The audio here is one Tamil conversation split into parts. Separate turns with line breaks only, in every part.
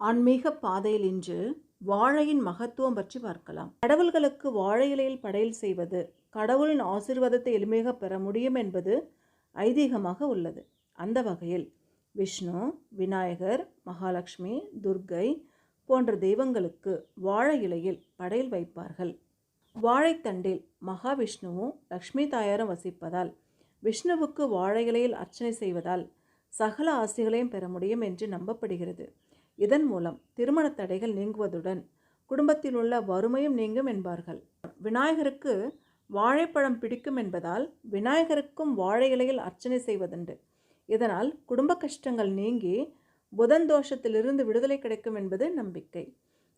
ஆன்மீக பாதையில் இன்று வாழையின் மகத்துவம் பற்றி பார்க்கலாம். கடவுள்களுக்கு வாழை இலையில் படையல் செய்வது கடவுளின் ஆசீர்வாதத்தை எளிமையாக பெற முடியும் என்பது ஐதீகமாக உள்ளது. அந்த வகையில் விஷ்ணு விநாயகர் மகாலட்சுமி துர்க்கை போன்ற தெய்வங்களுக்கு வாழை இலையில் படையல் வைப்பார்கள். வாழைத்தண்டில் மகாவிஷ்ணுவும் லக்ஷ்மி தாயாரும் வசிப்பதால் விஷ்ணுவுக்கு வாழை இலையில் அர்ச்சனை செய்வதால் சகல ஆசைகளையும் பெற முடியும் என்று நம்பப்படுகிறது. இதன் மூலம் திருமண தடைகள் நீங்குவதுடன் குடும்பத்தில் உள்ள வறுமையும் நீங்கும் என்பார்கள். விநாயகருக்கு வாழைப்பழம் பிடிக்கும் என்பதால் விநாயகருக்கும் வாழை இலையில் அர்ச்சனை செய்வதுண்டு. இதனால் குடும்ப கஷ்டங்கள் நீங்கி புதன் தோஷத்திலிருந்து விடுதலை கிடைக்கும் என்பது நம்பிக்கை.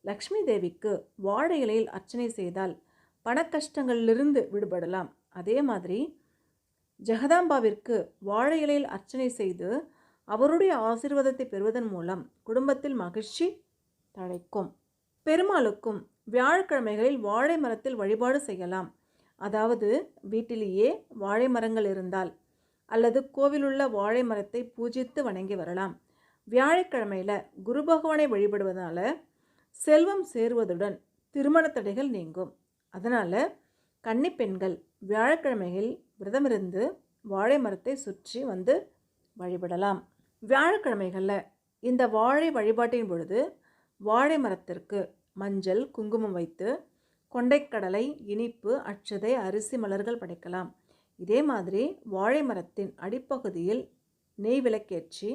லக்ஷ்மி தேவிக்கு வாழை இலையில் அர்ச்சனை செய்தால் பண கஷ்டங்களிலிருந்து விடுபடலாம். அதே மாதிரி ஜெகதாம்பாவிற்கு வாழை இலையில் அர்ச்சனை செய்து அவருடைய ஆசீர்வாதத்தை பெறுவதன் மூலம் குடும்பத்தில் மகிழ்ச்சி தழைக்கும். பெருமாளுக்கும் வியாழக்கிழமைகளில் வாழை மரத்தில் வழிபாடு செய்யலாம். அதாவது வீட்டிலேயே வாழை மரங்கள் இருந்தால் அல்லது கோவிலுள்ள வாழை மரத்தை பூஜித்து வணங்கி வரலாம். வியாழக்கிழமையில் குரு பகவானை வழிபடுவதால் செல்வம் சேருவதுடன் திருமண தடைகள் நீங்கும். அதனால் கன்னி பெண்கள் வியாழக்கிழமையில் விரதமிருந்து வாழை மரத்தை சுற்றி வந்து வழிபடலாம். வியாழக்கிழமைகளில் இந்த வாழை வழிபாட்டின் பொழுது வாழை மரத்திற்கு மஞ்சள் குங்குமம் வைத்து கொண்டைக்கடலை இனிப்பு அச்சதை அரிசி மலர்கள் படைக்கலாம். இதே மாதிரி வாழை மரத்தின் அடிப்பகுதியில் நெய் விளக்கேற்றி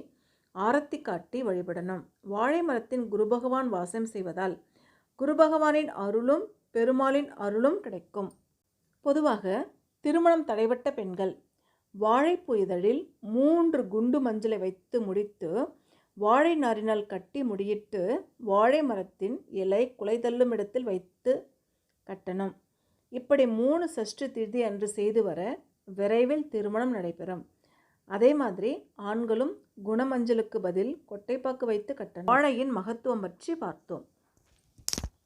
ஆரத்தி காட்டி வழிபடணும். வாழை மரத்தின் குரு பகவான் வாசம் செய்வதால் குரு பகவானின் அருளும் பெருமாளின் அருளும் கிடைக்கும். பொதுவாக திருமணம் தடைபட்ட பெண்கள் வாழைப்பூ இதழில் மூன்று குண்டு மஞ்சளை வைத்து முடித்து வாழை நாரினால் கட்டி முடியிட்டு வாழை மரத்தின் இலை குலை தள்ளும் இடத்தில் வைத்து கட்டணும். இப்படி மூணு சஷ்டி திதி அன்று செய்து வர விரைவில் திருமணம் நடைபெறும். அதே மாதிரி ஆண்களும் குணமஞ்சளுக்கு பதில் கொட்டைப்பாக்கு வைத்து கட்டணும். வாழையின் மகத்துவம் பற்றி பார்த்தோம்.